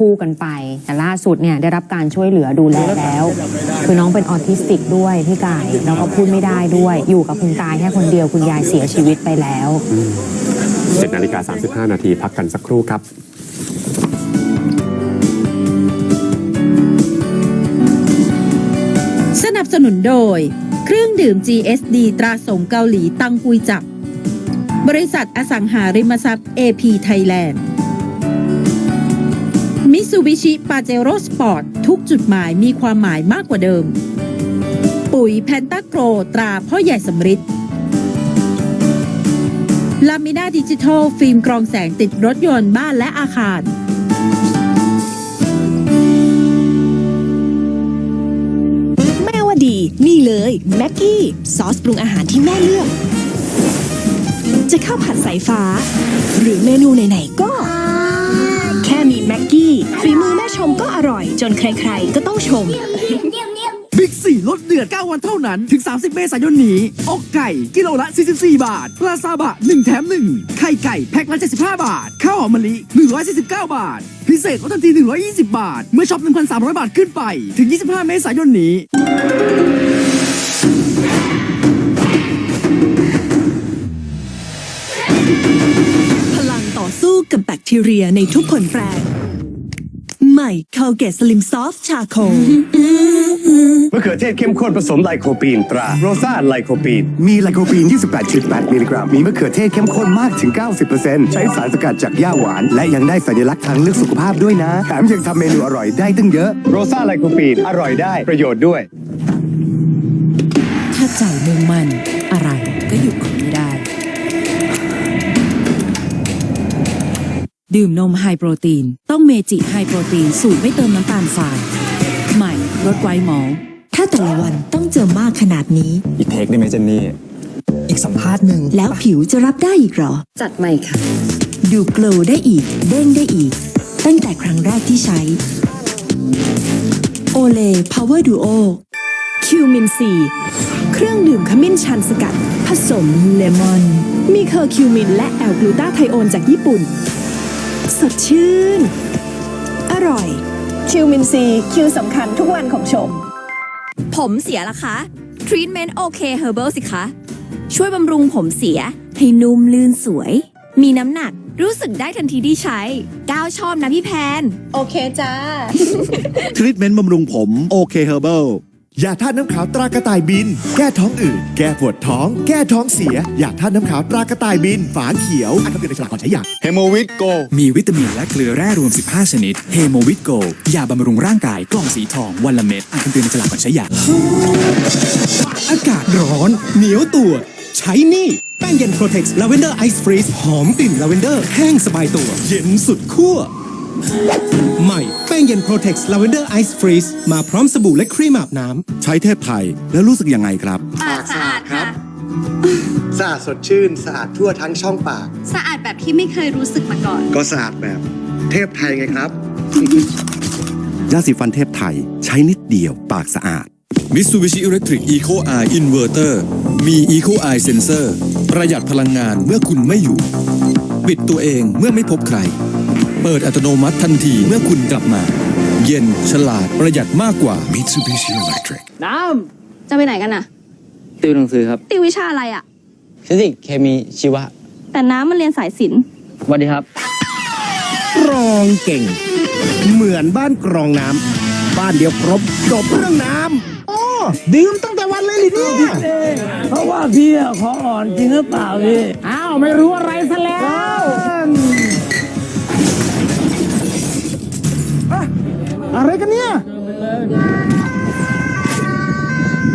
คู่กันไป แต่ล่าสุดเนี่ยได้รับการช่วยเหลือดูแลแล้ว คือน้องเป็นออทิสติกด้วยพี่กายแล้วก็พูดไม่ได้ด้วย อยู่กับคุณกายแค่คนเดียวคุณยายเสียชีวิตไปแล้ว7นาฬิกา35 นาทีพักกันสักครู่ครับสนับสนุนโดย เครื่องดื่ม GSD ตราสงเกาหลีตังกุยจับ บริษัทอสังหาริมทรัพย์ AP Thailand มิซูบิชิปาเจโร่สปอร์ตทุกจุดหมายมีความหมายมากกว่าเดิม ปุ๋ยแพนตาโกรตราพ่อใหญ่สำริดลามิน่าดิจิทัล ฟิล์มกรองแสงติดรถยนต์บ้านและอาคารแม่ว่าดีนี่เลยแม็กกี้ซอสปรุงอาหารที่แม่เลือก จะข้าวผัดสายฟ้า หรือเมนูไหนๆก็ แค่มีแม็กกี้ฝีมือแม่ชมก็อร่อย จนใครๆ ก็ต้องชม บิ๊กซีลดเดือด 9 วันเท่านั้น ถึง 30 เมษายนนี้ อกไก่ กิโลละ 44 บาท ปลาซาบะ 1 แถม 1 ไข่ไก่ แพ็คละ 75 บาท ข้าวหอมมะลิ 149 บาท พิเศษลดทันที 120 บาท เมื่อช็อป 1,300 บาทขึ้นไป ถึง 25 เมษายนนี้พลังต่อสู้กับแบคทีเรียในทุกผลแปรให ม่คาเกตสลิมซอฟชาโคมะเขือเทศเข้มข้นผสมไลโคปีนตราโรซ่าไลโคปีน มีไลโคปีน 28.8 มิลลิกรัม มีมะเขือเทศเข้มข้นมากถึง 90%ใช้สารสกัดจากหญ้าหวาน และยังได้สัญลักษณ์ทางเลือกสุขภาพด้วยนะ แถมยังทำเมนูอร่อยได้ตั้งเยอะ โรซ่าไลโคปีน อร่อยได้ประโยชน์ด้วย ถ้าใจมุ่งมั่นอะไรก็หยุดคุณได้ดื่มนมไฮโปรตีน ต้องเมจิไฮโปรตีน สูตรไม่เติมน้ำตาลทราย ใหม่รสไวท์มอลต์ถ้าแต่ละวันต้องเจอมากขนาดนี้ อีกเทคได้ไหมเจนนี่ อีกสัมภาษณ์หนึ่งแล้วผิวจะรับได้อีกเหรอ จัดใหม่ค่ะ ดูโกลว์ได้อีก เด้งได้อีก ตั้งแต่ครั้งแรกที่ใช้ โอเล Power Duo คิวมินซีเครื่องดื่มขมิ้นชันสกัด ผสมเลมอน มีเคอร์คิวมินและแอลกลูตาไทโอนจากญี่ปุ่น สดชื่น อร่อย คิวมินซี คิวสำคัญทุกวันของชม ผมเสียละคะทรีทเมนต์โอเคเฮอร์เบิลสิคะ ช่วยบำรุงผมเสีย ให้นุ่มลื่นสวย มีน้ำหนักรู้สึกได้ทันทีที่ใช้ ก้าวชอบนะพี่แพน โอเคจ้า ทรีทเมนต์บำรุงผมโอเคเฮอร์เบิล ยาธาตุน้ำขาวตรากระต่ายบิน แก้ท้องอืดแก้ปวดท้อง แก้ท้องเสียยาธาตุน้ำขาวตรากระต่ายบิน ฝาเขียวอันคำเตือนในฉลากก่อนใช้ยาเฮโมวิตโก มีวิตามินและเกลือแร่รวม 15 ชนิดเฮโมวิตโกยาบำรุงร่างกายกล่องสีทองวันละเม็ดอ่านคำเตือนในฉลากก่อนใช้ยาอากาศร้อน เหนียวตัว ใช้นี่แป้งเย็นโปรเทคลาเวนเดอร์ไอซ์ฟรีซหอมกลิ่นลาเวนเดอร์แห้งสบายตัว เย็นสุดขั้ว ใหม่ แป้งเย็นโปรเทคลาเวนเดอร์ไอซ์ฟรีซมาพร้อมสบู่และครีมอาบน้ำ ใช้เทพไทยแล้วรู้สึกยังไงครับ ปากสะอาดค่ะ สะอาดสดชื่น สะอาดทั่วทั้งช่องปาก สะอาดแบบที่ไม่เคยรู้สึกมาก่อน ก็สะอาดแบบ เทพไทยไงครับ ยาสีฟันเทพไทย ใช้นิดเดียวปากสะอาด Mitsubishi Electric Eco Eye Inverter มี Eco Eye Sensor ประหยัดพลังงานเมื่อคุณไม่อยู่ ปิดตัวเองเมื่อไม่พบใคร เปิดอัตโนมัติทันทีเมื่อคุณกลับมา เย็นฉลาดประหยัดมากกว่า Mitsubishi Electric จะไปไหนกันน่ะติวหนังสือครับติววิชาอะไรอะฟิสิกส์เคมีชีวะแต่น้ำมันเรียนสายศิลป์ สวัสดีครับ กรองเก่ง เหมือนบ้านกรองน้ำบ้านเดียวครบจบเรื่องน้ำอ๋อดื่มตั้งแต่วันเลยลิเนี่ยเพราะว่าพี่ขออ่อนจริงหรือเปล่าพี่อ้าวไม่รู้อะไรซะแล้ว อะไรกันเนี่ย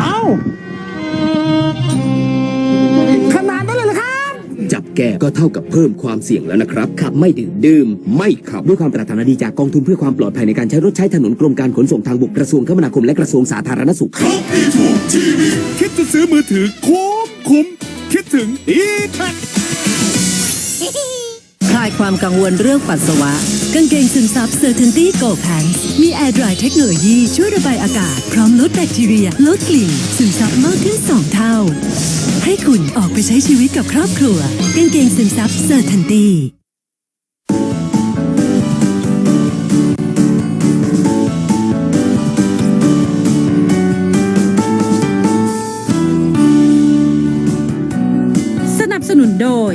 เอ้าขนาดนั้นเลยเหรอครับ จับแก้ก็เท่ากับเพิ่มความเสี่ยงแล้วนะครับ ขับไม่ดื่มดื่ม ไม่ขับ ด้วยความปรารถนาดีจากกองทุนเพื่อความปลอดภัยในการใช้รถใช้ถนนกรมการขนส่งทางบกกระทรวงคมนาคมและกระทรวงสาธารณสุขคิดจะซื้อมือถือคุ้มคุ้มคิดถึงอีแท็คลายความกังวลเรื่องปัสสาวะ กางเกงซึมซับ Certainty Go อกแพงมีแอร์ดรายเทคโนโลยีช่วยระบายอากาศ พร้อมลดแบคทีเรีย ลดกลิ่น ซึมซับมากขึ้น 2 เท่า ให้คุณออกไปใช้ชีวิตกับครอบครัว กางเกงซึมซับเซอร์เทนตี้สนับสนุนโดย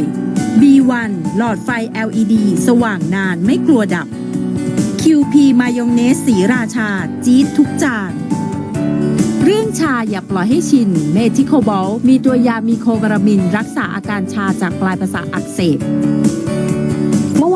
B1 หลอดไฟ LED สว่างนานไม่กลัวดับ QP มายองเนสสีราชา จี๊ดทุกจาน เรื่องชาอย่าปล่อยให้ชิน เมทิโคบอลมีตัวยามีโคการามิน รักษาอาการชาจากปลายประสาทอักเสบ